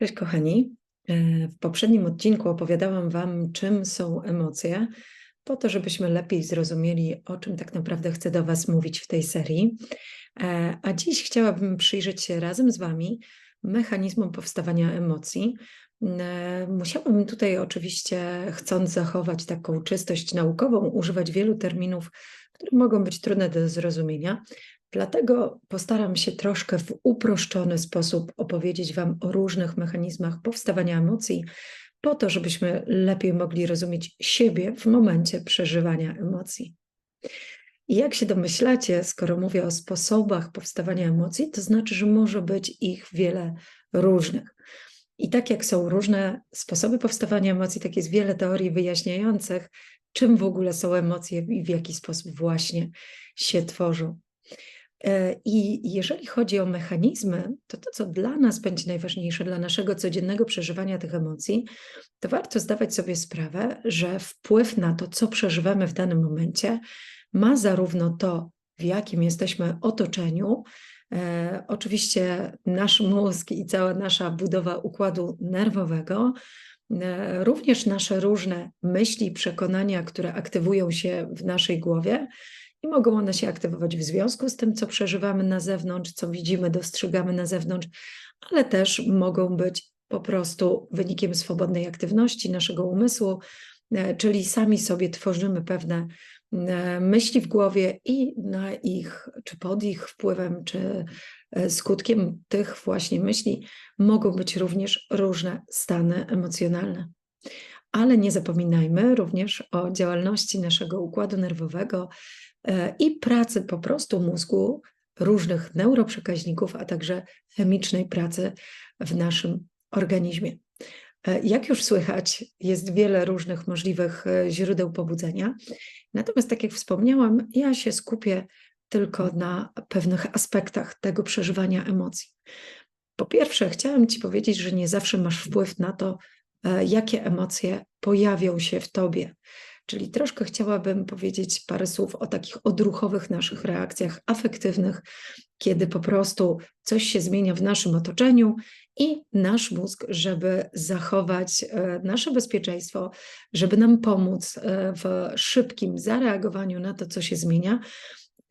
Cześć kochani. E, w poprzednim odcinku opowiadałam Wam, czym są emocje, po to, żebyśmy lepiej zrozumieli, o czym tak naprawdę chcę do Was mówić w tej serii. E, a dziś chciałabym przyjrzeć się razem z Wami mechanizmom powstawania emocji. E, musiałabym tutaj oczywiście, chcąc zachować taką czystość naukową, używać wielu terminów, które mogą być trudne do zrozumienia. Dlatego postaram się troszkę w uproszczony sposób opowiedzieć Wam o różnych mechanizmach powstawania emocji, po to, żebyśmy lepiej mogli rozumieć siebie w momencie przeżywania emocji. I jak się domyślacie, skoro mówię o sposobach powstawania emocji, to znaczy, że może być ich wiele różnych. I tak jak są różne sposoby powstawania emocji, tak jest wiele teorii wyjaśniających, czym w ogóle są emocje i w jaki sposób właśnie się tworzą. E, I jeżeli chodzi o mechanizmy, to to, co dla nas będzie najważniejsze, dla naszego codziennego przeżywania tych emocji, to warto zdawać sobie sprawę, że wpływ na to, co przeżywamy w danym momencie, ma zarówno to, w jakim jesteśmy otoczeniu, e, oczywiście nasz mózg i cała nasza budowa układu nerwowego, e, również nasze różne myśli, przekonania, które aktywują się w naszej głowie, i mogą one się aktywować w związku z tym, co przeżywamy na zewnątrz, co widzimy, dostrzegamy na zewnątrz, ale też mogą być po prostu wynikiem swobodnej aktywności naszego umysłu, e, czyli sami sobie tworzymy pewne e, myśli w głowie i na ich, czy pod ich wpływem, czy e, skutkiem tych właśnie myśli mogą być również różne stany emocjonalne. Ale nie zapominajmy również o działalności naszego układu nerwowego, i pracy po prostu mózgu, różnych neuroprzekaźników, a także chemicznej pracy w naszym organizmie. E, jak już słychać, jest wiele różnych możliwych e, źródeł pobudzenia. Natomiast, tak jak wspomniałam, ja się skupię tylko na pewnych aspektach tego przeżywania emocji. Po pierwsze, chciałam Ci powiedzieć, że nie zawsze masz wpływ na to, jakie emocje pojawią się w tobie. Czyli troszkę chciałabym powiedzieć parę słów o takich odruchowych naszych reakcjach afektywnych, kiedy po prostu coś się zmienia w naszym otoczeniu i nasz mózg, żeby zachować e, nasze bezpieczeństwo, żeby nam pomóc e, w szybkim zareagowaniu na to, co się zmienia,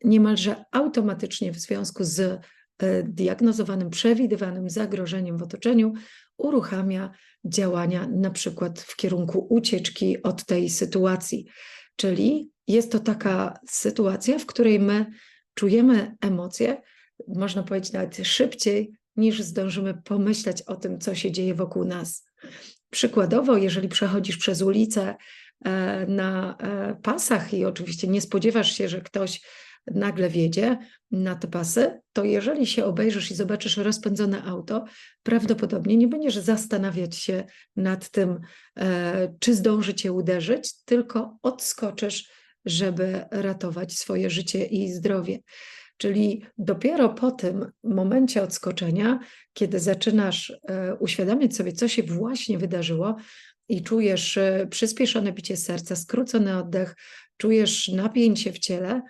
niemalże automatycznie w związku z e, diagnozowanym, przewidywanym zagrożeniem w otoczeniu, uruchamia działania na przykład w kierunku ucieczki od tej sytuacji. Czyli jest to taka sytuacja, w której my czujemy emocje, można powiedzieć nawet szybciej, niż zdążymy pomyśleć o tym, co się dzieje wokół nas. Przykładowo, jeżeli przechodzisz przez ulicę e, na e, pasach i oczywiście nie spodziewasz się, że ktoś nagle wiedzie na te pasy, to jeżeli się obejrzysz i zobaczysz rozpędzone auto, prawdopodobnie nie będziesz zastanawiać się nad tym, e, czy zdąży cię uderzyć, tylko odskoczysz, żeby ratować swoje życie i zdrowie. Czyli dopiero po tym momencie odskoczenia, kiedy zaczynasz e, uświadamiać sobie, co się właśnie wydarzyło, i czujesz e, przyspieszone bicie serca, skrócony oddech, czujesz napięcie w ciele,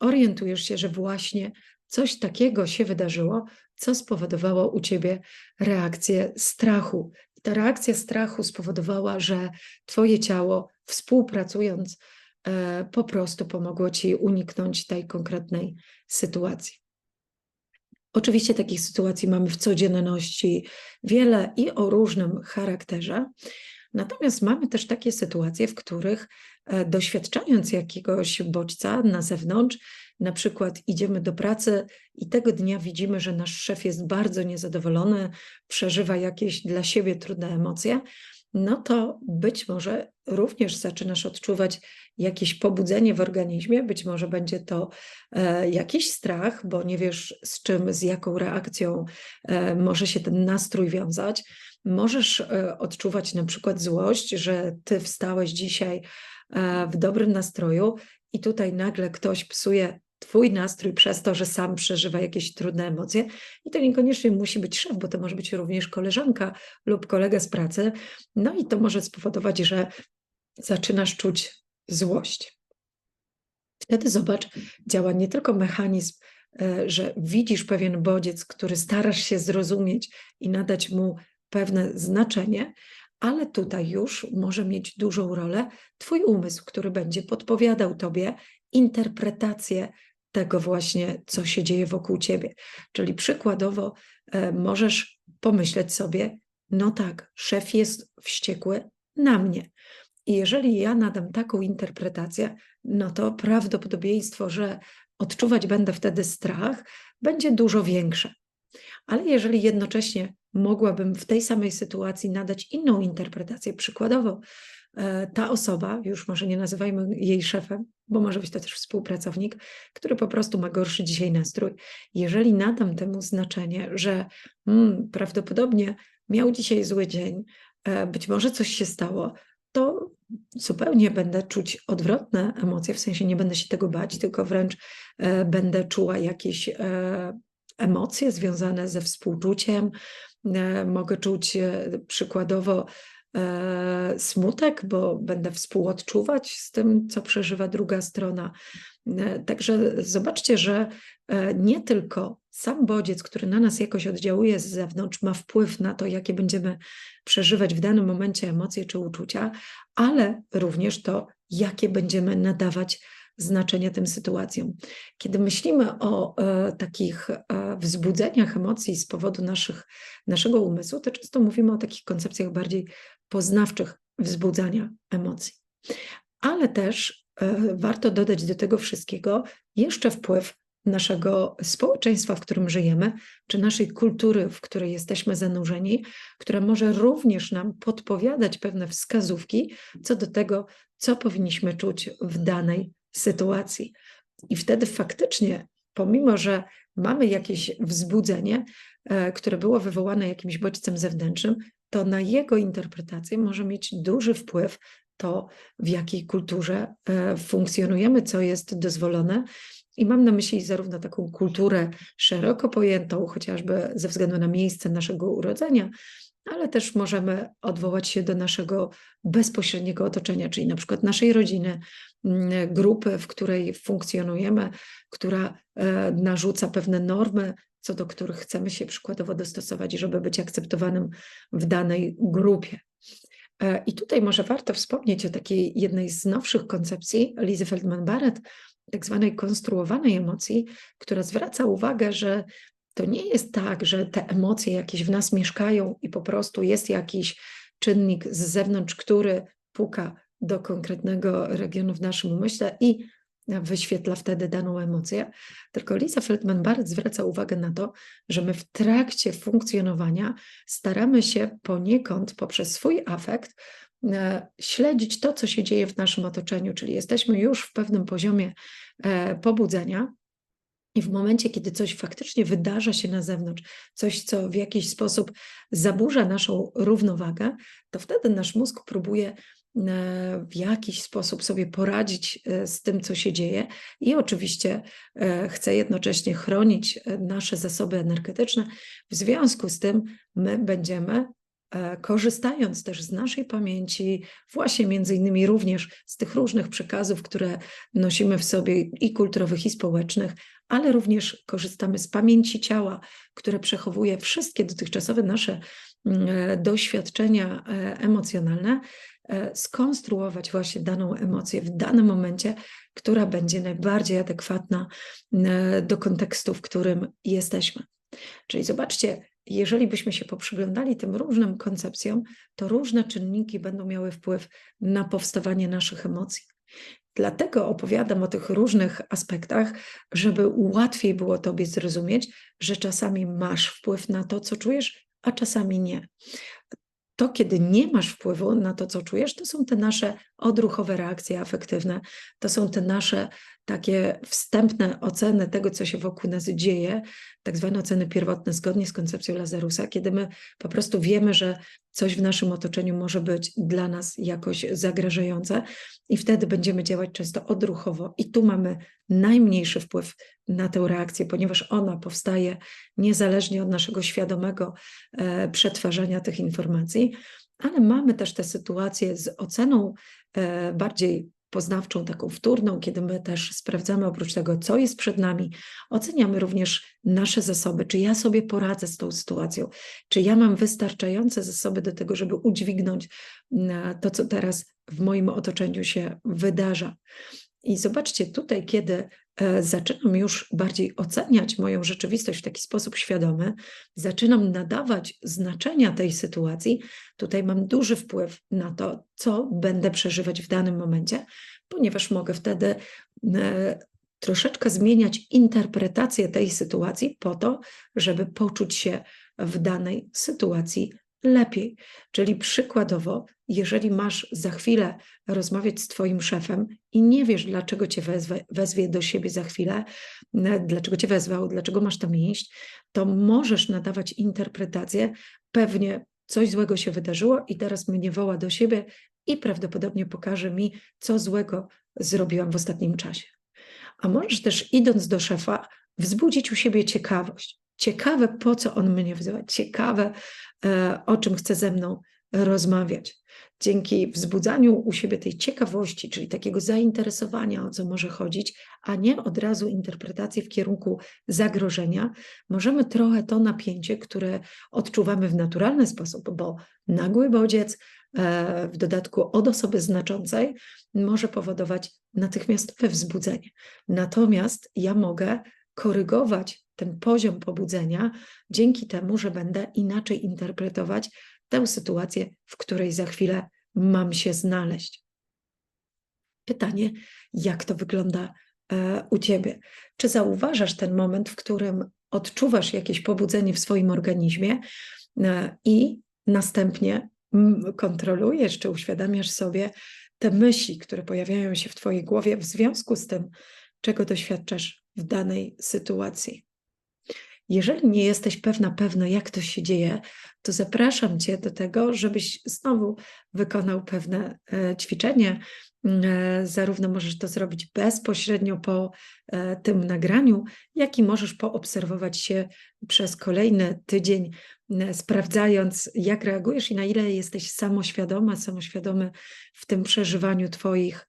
orientujesz się, że właśnie coś takiego się wydarzyło, co spowodowało u ciebie reakcję strachu. I ta reakcja strachu spowodowała, że twoje ciało, współpracując, e, po prostu pomogło ci uniknąć tej konkretnej sytuacji. Oczywiście takich sytuacji mamy w codzienności wiele i o różnym charakterze. Natomiast mamy też takie sytuacje, w których doświadczając jakiegoś bodźca na zewnątrz, na przykład idziemy do pracy i tego dnia widzimy, że nasz szef jest bardzo niezadowolony, przeżywa jakieś dla siebie trudne emocje, no to być może również zaczynasz odczuwać jakieś pobudzenie w organizmie, być może będzie to e, jakiś strach, bo nie wiesz z czym, z jaką reakcją e, może się ten nastrój wiązać. Możesz e, odczuwać na przykład złość, że ty wstałeś dzisiaj e, w dobrym nastroju i tutaj nagle ktoś psuje Twój nastrój przez to, że sam przeżywa jakieś trudne emocje. I to niekoniecznie musi być szef, bo to może być również koleżanka lub kolega z pracy. No i to może spowodować, że zaczynasz czuć złość. Wtedy zobacz, działa nie tylko mechanizm, e, że widzisz pewien bodziec, który starasz się zrozumieć i nadać mu pewne znaczenie, ale tutaj już może mieć dużą rolę Twój umysł, który będzie podpowiadał Tobie interpretację tego właśnie, co się dzieje wokół Ciebie. Czyli przykładowo e, możesz pomyśleć sobie, no tak, szef jest wściekły na mnie. I jeżeli ja nadam taką interpretację, no to prawdopodobieństwo, że odczuwać będę wtedy strach, będzie dużo większe. Ale jeżeli jednocześnie mogłabym w tej samej sytuacji nadać inną interpretację, przykładowo e, ta osoba, już może nie nazywajmy jej szefem, bo może być to też współpracownik, który po prostu ma gorszy dzisiaj nastrój. Jeżeli nadam temu znaczenie, że hmm, prawdopodobnie miał dzisiaj zły dzień, e, być może coś się stało, to zupełnie będę czuć odwrotne emocje, w sensie nie będę się tego bać, tylko wręcz e, będę czuła jakieś emocje związane ze współczuciem. E, mogę czuć przykładowo e, smutek, bo będę współodczuwać z tym, co przeżywa druga strona. E, także zobaczcie, że nie tylko sam bodziec, który na nas jakoś oddziałuje z zewnątrz, ma wpływ na to, jakie będziemy przeżywać w danym momencie emocje czy uczucia, ale również to, jakie będziemy nadawać znaczenie tym sytuacjom. Kiedy myślimy o e, takich e, wzbudzeniach emocji z powodu naszych, naszego umysłu, to często mówimy o takich koncepcjach bardziej poznawczych wzbudzania emocji. Ale też e, warto dodać do tego wszystkiego jeszcze wpływ naszego społeczeństwa, w którym żyjemy, czy naszej kultury, w której jesteśmy zanurzeni, która może również nam podpowiadać pewne wskazówki co do tego, co powinniśmy czuć w danej sytuacji. I wtedy faktycznie, pomimo że mamy jakieś wzbudzenie, e, które było wywołane jakimś bodźcem zewnętrznym, to na jego interpretację może mieć duży wpływ to, w jakiej kulturze e, funkcjonujemy, co jest dozwolone. I mam na myśli zarówno taką kulturę szeroko pojętą, chociażby ze względu na miejsce naszego urodzenia, ale też możemy odwołać się do naszego bezpośredniego otoczenia, czyli na przykład naszej rodziny, mm, grupy, w której funkcjonujemy, która e, narzuca pewne normy, co do których chcemy się przykładowo dostosować, żeby być akceptowanym w danej grupie. E, I tutaj może warto wspomnieć o takiej jednej z nowszych koncepcji Lizy Feldman-Barrett, tak zwanej konstruowanej emocji, która zwraca uwagę, że to nie jest tak, że te emocje jakieś w nas mieszkają i po prostu jest jakiś czynnik z zewnątrz, który puka do konkretnego regionu w naszym umyśle i wyświetla wtedy daną emocję. Tylko Lisa Feldman-Barrett zwraca uwagę na to, że my w trakcie funkcjonowania staramy się poniekąd poprzez swój afekt e, śledzić to, co się dzieje w naszym otoczeniu, czyli jesteśmy już w pewnym poziomie e, pobudzenia, i w momencie, kiedy coś faktycznie wydarza się na zewnątrz, coś, co w jakiś sposób zaburza naszą równowagę, to wtedy nasz mózg próbuje e, w jakiś sposób sobie poradzić e, z tym, co się dzieje, i oczywiście e, chce jednocześnie chronić nasze zasoby energetyczne. W związku z tym, my będziemy korzystając też z naszej pamięci, właśnie między innymi również z tych różnych przekazów, które nosimy w sobie i kulturowych, i społecznych, ale również korzystamy z pamięci ciała, które przechowuje wszystkie dotychczasowe nasze mm, e, doświadczenia e, emocjonalne, e, skonstruować właśnie daną emocję w danym momencie, która będzie najbardziej adekwatna do kontekstu, w którym jesteśmy. Czyli zobaczcie, jeżeli byśmy się poprzyglądali tym różnym koncepcjom, to różne czynniki będą miały wpływ na powstawanie naszych emocji. Dlatego opowiadam o tych różnych aspektach, żeby łatwiej było Tobie zrozumieć, że czasami masz wpływ na to, co czujesz, a czasami nie. To, kiedy nie masz wpływu na to, co czujesz, to są te nasze odruchowe reakcje afektywne, to są te nasze takie wstępne oceny tego, co się wokół nas dzieje, tak zwane oceny pierwotne, zgodnie z koncepcją Lazarusa, kiedy my po prostu wiemy, że coś w naszym otoczeniu może być dla nas jakoś zagrażające i wtedy będziemy działać często odruchowo. I tu mamy najmniejszy wpływ na tę reakcję, ponieważ ona powstaje niezależnie od naszego świadomego e, przetwarzania tych informacji, ale mamy też te sytuacje z oceną e, bardziej poznawczą, taką wtórną, kiedy my też sprawdzamy oprócz tego, co jest przed nami, oceniamy również nasze zasoby, czy ja sobie poradzę z tą sytuacją, czy ja mam wystarczające zasoby do tego, żeby udźwignąć to, co teraz w moim otoczeniu się wydarza. I zobaczcie, tutaj, kiedy zaczynam już bardziej oceniać moją rzeczywistość w taki sposób świadomy, zaczynam nadawać znaczenia tej sytuacji, tutaj mam duży wpływ na to, co będę przeżywać w danym momencie, ponieważ mogę wtedy e, troszeczkę zmieniać interpretację tej sytuacji po to, żeby poczuć się w danej sytuacji lepiej. Czyli przykładowo, jeżeli masz za chwilę rozmawiać z Twoim szefem i nie wiesz, dlaczego Cię wezwie, wezwie do siebie za chwilę, dlaczego Cię wezwał, dlaczego masz tam iść, to możesz nadawać interpretację, pewnie coś złego się wydarzyło i teraz mnie woła do siebie i prawdopodobnie pokaże mi, co złego zrobiłam w ostatnim czasie. A możesz też idąc do szefa, wzbudzić u siebie ciekawość. Ciekawe, po co on mnie wzywa, ciekawe, e, o czym chce ze mną rozmawiać. Dzięki wzbudzaniu u siebie tej ciekawości, czyli takiego zainteresowania, o co może chodzić, a nie od razu interpretacji w kierunku zagrożenia, możemy trochę to napięcie, które odczuwamy w naturalny sposób, bo nagły bodziec, e, w dodatku od osoby znaczącej, może powodować natychmiastowe wzbudzenie. Natomiast ja mogę korygować ten poziom pobudzenia dzięki temu, że będę inaczej interpretować tę sytuację, w której za chwilę mam się znaleźć. Pytanie, jak to wygląda e, u ciebie? Czy zauważasz ten moment, w którym odczuwasz jakieś pobudzenie w swoim organizmie e, i następnie kontrolujesz, czy uświadamiasz sobie te myśli, które pojawiają się w Twojej głowie w związku z tym, czego doświadczasz w danej sytuacji. Jeżeli nie jesteś pewna, pewna, jak to się dzieje, to zapraszam Cię do tego, żebyś znowu wykonał pewne e, ćwiczenie. E, zarówno możesz to zrobić bezpośrednio po e, tym nagraniu, jak i możesz poobserwować się przez kolejny tydzień, sprawdzając, jak reagujesz i na ile jesteś samoświadoma, samoświadomy w tym przeżywaniu Twoich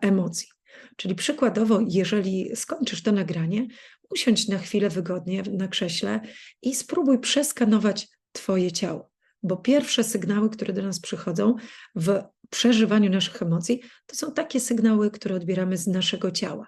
emocji. Czyli przykładowo, jeżeli skończysz to nagranie, usiądź na chwilę wygodnie na krześle i spróbuj przeskanować Twoje ciało. Bo pierwsze sygnały, które do nas przychodzą w przeżywaniu naszych emocji, to są takie sygnały, które odbieramy z naszego ciała.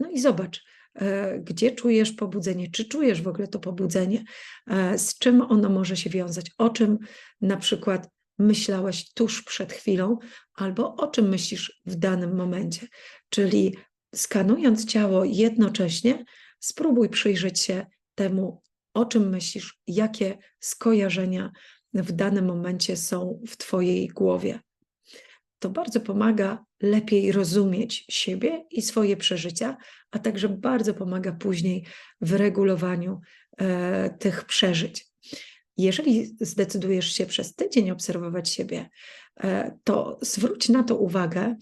No i zobacz, e, gdzie czujesz pobudzenie, czy czujesz w ogóle to pobudzenie, e, z czym ono może się wiązać, o czym na przykład myślałeś tuż przed chwilą, albo o czym myślisz w danym momencie. Czyli skanując ciało jednocześnie, spróbuj przyjrzeć się temu, o czym myślisz, jakie skojarzenia w danym momencie są w Twojej głowie. To bardzo pomaga lepiej rozumieć siebie i swoje przeżycia, a także bardzo pomaga później w regulowaniu e, tych przeżyć. Jeżeli zdecydujesz się przez tydzień obserwować siebie, e, to zwróć na to uwagę,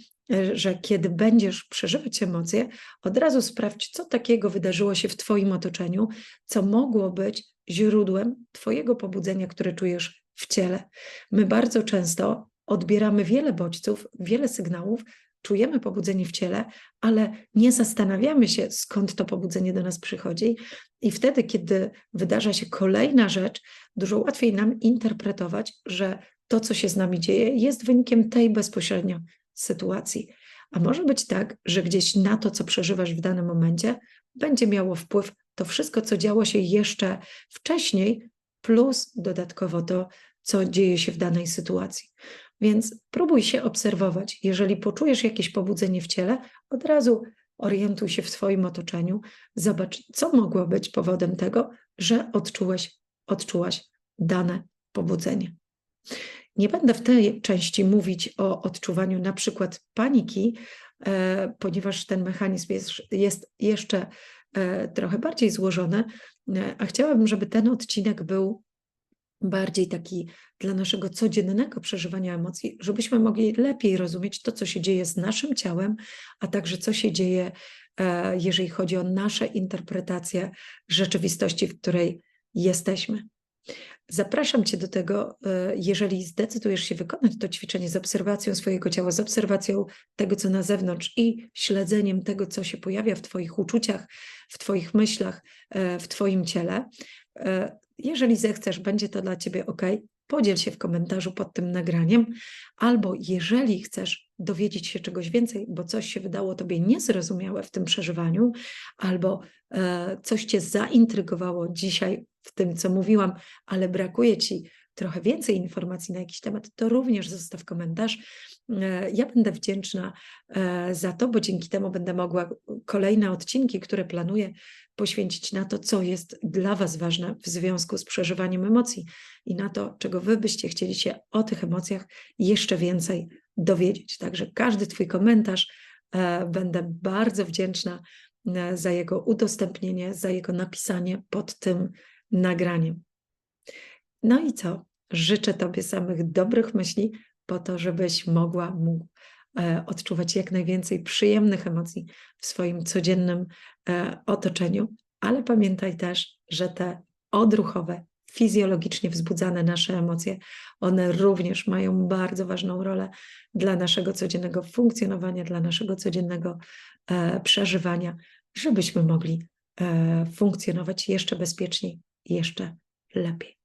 że kiedy będziesz przeżywać emocje, od razu sprawdź, co takiego wydarzyło się w Twoim otoczeniu, co mogło być źródłem Twojego pobudzenia, które czujesz w ciele. My bardzo często odbieramy wiele bodźców, wiele sygnałów, czujemy pobudzenie w ciele, ale nie zastanawiamy się, skąd to pobudzenie do nas przychodzi. I wtedy, kiedy wydarza się kolejna rzecz, dużo łatwiej nam interpretować, że to, co się z nami dzieje, jest wynikiem tej bezpośrednio sytuacji. A może być tak, że gdzieś na to, co przeżywasz w danym momencie, będzie miało wpływ to wszystko, co działo się jeszcze wcześniej, plus dodatkowo to, co dzieje się w danej sytuacji. Więc próbuj się obserwować. Jeżeli poczujesz jakieś pobudzenie w ciele, od razu orientuj się w swoim otoczeniu, zobacz, co mogło być powodem tego, że odczułeś, odczułaś dane pobudzenie. Nie będę w tej części mówić o odczuwaniu na przykład paniki, e, ponieważ ten mechanizm jest, jest jeszcze e, trochę bardziej złożony, e, a chciałabym, żeby ten odcinek był bardziej taki dla naszego codziennego przeżywania emocji, żebyśmy mogli lepiej rozumieć to, co się dzieje z naszym ciałem, a także co się dzieje, jeżeli chodzi o nasze interpretacje rzeczywistości, w której jesteśmy. Zapraszam Cię do tego, e, jeżeli zdecydujesz się wykonać to ćwiczenie z obserwacją swojego ciała, z obserwacją tego, co na zewnątrz i śledzeniem tego, co się pojawia w Twoich uczuciach, w Twoich myślach, e, w Twoim ciele. E, jeżeli zechcesz, będzie to dla Ciebie ok, podziel się w komentarzu pod tym nagraniem, albo jeżeli chcesz dowiedzieć się czegoś więcej, bo coś się wydało Tobie niezrozumiałe w tym przeżywaniu, albo e, coś Cię zaintrygowało dzisiaj w tym, co mówiłam, ale brakuje Ci trochę więcej informacji na jakiś temat, to również zostaw komentarz. E, ja będę wdzięczna e, za to, bo dzięki temu będę mogła kolejne odcinki, które planuję, poświęcić na to, co jest dla Was ważne w związku z przeżywaniem emocji i na to, czego Wy byście chcieli się o tych emocjach jeszcze więcej dowiedzieć. Także każdy Twój komentarz e, będę bardzo wdzięczna za jego udostępnienie, za jego napisanie pod tym nagraniem. No i co? Życzę Tobie samych dobrych myśli, po to, żebyś mogła, mógł e, odczuwać jak najwięcej przyjemnych emocji w swoim codziennym e, otoczeniu, ale pamiętaj też, że te odruchowe, fizjologicznie wzbudzane nasze emocje, one również mają bardzo ważną rolę dla naszego codziennego funkcjonowania, dla naszego codziennego e, przeżywania, żebyśmy mogli funkcjonować jeszcze bezpieczniej, jeszcze lepiej.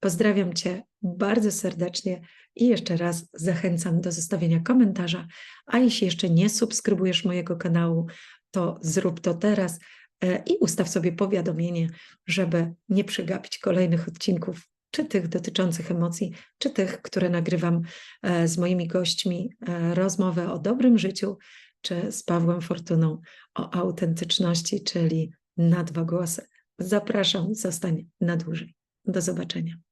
Pozdrawiam Cię bardzo serdecznie i jeszcze raz zachęcam do zostawienia komentarza. A jeśli jeszcze nie subskrybujesz mojego kanału, to zrób to teraz e, i ustaw sobie powiadomienie, żeby nie przegapić kolejnych odcinków, czy tych dotyczących emocji, czy tych, które nagrywam e, z moimi gośćmi, e, rozmowę o dobrym życiu, czy z Pawłem Fortuną o autentyczności, czyli na dwa głosy. Zapraszam, zostań na dłużej. Do zobaczenia.